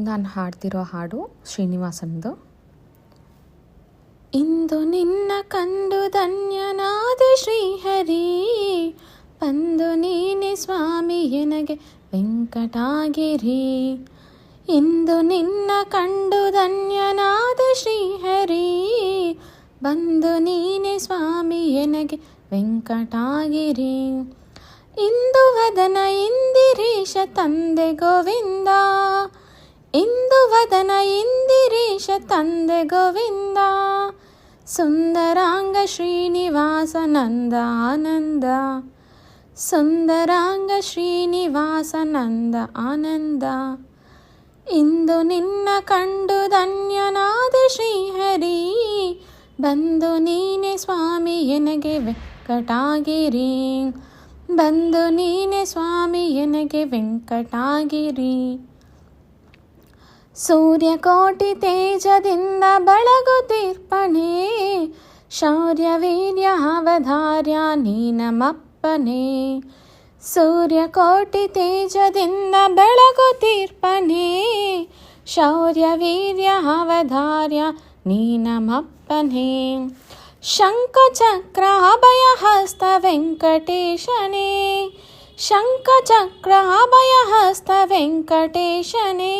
ನಾನು ಹಾಡ್ತಿರೋ ಹಾಡು ಶ್ರೀನಿವಾಸನದು. ಇಂದು ನಿನ್ನ ಕಂಡು ಧನ್ಯನಾದ ಶ್ರೀಹರಿ, ಬಂದು ನೀನೆ ಸ್ವಾಮಿ ಎನಗೆ ವೆಂಕಟಾಗಿರಿ. ಇಂದು ನಿನ್ನ ಕಂಡು ಧನ್ಯನಾದ ಶ್ರೀಹರಿ, ಬಂದು ನೀನೆ ಸ್ವಾಮಿ ಎನಗೆ ವೆಂಕಟಾಗಿರಿ. ಇಂದು ವದನ ಇಂದಿರೇಶ ತಂದೆ ಗೋವಿಂದ ಇಂದು ವದನ ಇಂದಿರೇಶ ತಂದೆ ಗೋವಿಂದ, ಸುಂದರಾಂಗ ಶ್ರೀನಿವಾಸ ನಂದ ಆನಂದ ಸುಂದರಾಂಗ ಶ್ರೀನಿವಾಸ ನಂದ ಆನಂದ ಇಂದು ನಿನ್ನ ಕಂಡು ಧನ್ಯನಾದ ಶ್ರೀಹರಿ, ಬಂದು ನೀನೆ ಸ್ವಾಮಿ ಎನಗೆ ವೆಂಕಟಾಗಿರಿ. ಬಂದು ನೀನೆ ಸ್ವಾಮಿ ಎನಗೆ ವೆಂಕಟಾಗಿರಿ. ಸೂರ್ಯಕೋಟಿ ತೇಜದಿಂದ ಬೆಳಗುತ್ತಿರ್ಪಣೆ ಶೌರ್ಯ ವೀರ್ಯ ಅವಧಾರ್ಯ ನೀನಮಪ್ಪನೆ ಸೂರ್ಯಕೋಟಿ ತೇಜದಿಂದ ಬೆಳಗುತ್ತಿರ್ಪಣೆ ಶೌರ್ಯ ವೀರ್ಯ ಅವಧಾರ್ಯ ನೀನಮಪ್ಪನೆ ಶಂಖಚಕ್ರ ಅಭಯ ಹಸ್ತ ವೆಂಕಟೇಶನೇ ಶಂಖಚಕ್ರ ಅಭಯ ಹಸ್ತ ವೆಂಕಟೇಶನೇ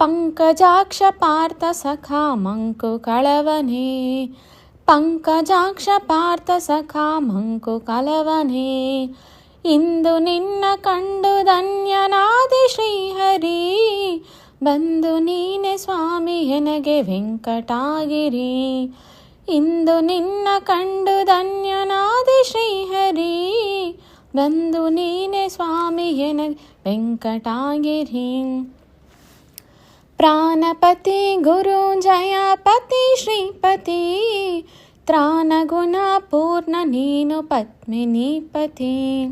ಪಂಕಜಾಕ್ಷ ಪಾರ್ಥ ಸಖ ಮಂಕು ಕಳವನೇ ಪಂಕಜಾಕ್ಷ ಪಾರ್ಥ ಸಖ ಮಂಕು ಕಳವನೆ ಇಂದು ನಿನ್ನ ಕಂಡು ಧನ್ಯನಾದಿ ಶ್ರೀಹರಿ. ಬಂದು ನೀನೆ ಸ್ವಾಮಿ ಎನಗೆ ವೆಂಕಟಾಗಿರಿ. ಇಂದು ನಿನ್ನ ಕಂಡು ಧನ್ಯನಾದಿ ಶ್ರೀಹರಿ. ಬಂದು ನೀನೆ ಸ್ವಾಮಿ ಎನಗೆ ವೆಂಕಟಾಗಿರಿ. प्राणपति गुरुजया पति श्रीपति। त्राणगुणा पत्मिनीपति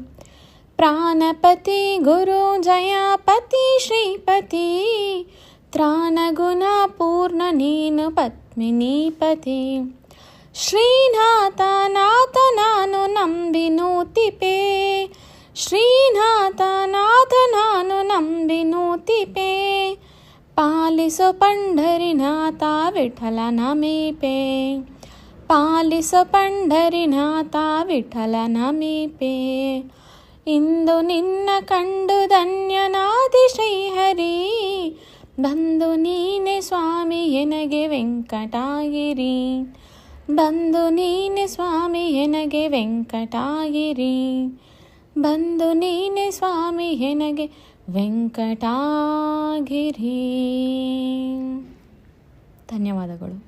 प्राणपति गुरुजया पति श्रीपतिः। त्राणगुणा पूर्णनीनुपत्मिनीपते श्रीनाथनाथनानुनं विनोतिपे श्रीनाथनाथनानुनं विनोतिपे ಪಾಲಿಸು ಪಂಢರಿನಾಥ ವಿಠಲ ನಮೀಪೆ. ಪಾಲಿಸು ಪಂಢರಿನಾಥ ವಿಠಲ ನಮೀಪೆ. ಇಂದು ನಿನ್ನ ಕಂಡು ಧನ್ಯನಾದಿ ಶ್ರೀಹರಿ. ಬಂದು ನೀನೆ ಸ್ವಾಮಿ ಎನಗೆ ವೆಂಕಟಾಗಿರಿ. ಬಂದು ನೀನೆ ಸ್ವಾಮಿ ಎನಗೆ ವೆಂಕಟಾಗಿರಿ. ಬಂದು ನೀನೆ ಸ್ವಾಮಿ ಎನಗೆ ವೆಂಕಟಾಗಿರಿ. ಧನ್ಯವಾದಗಳು.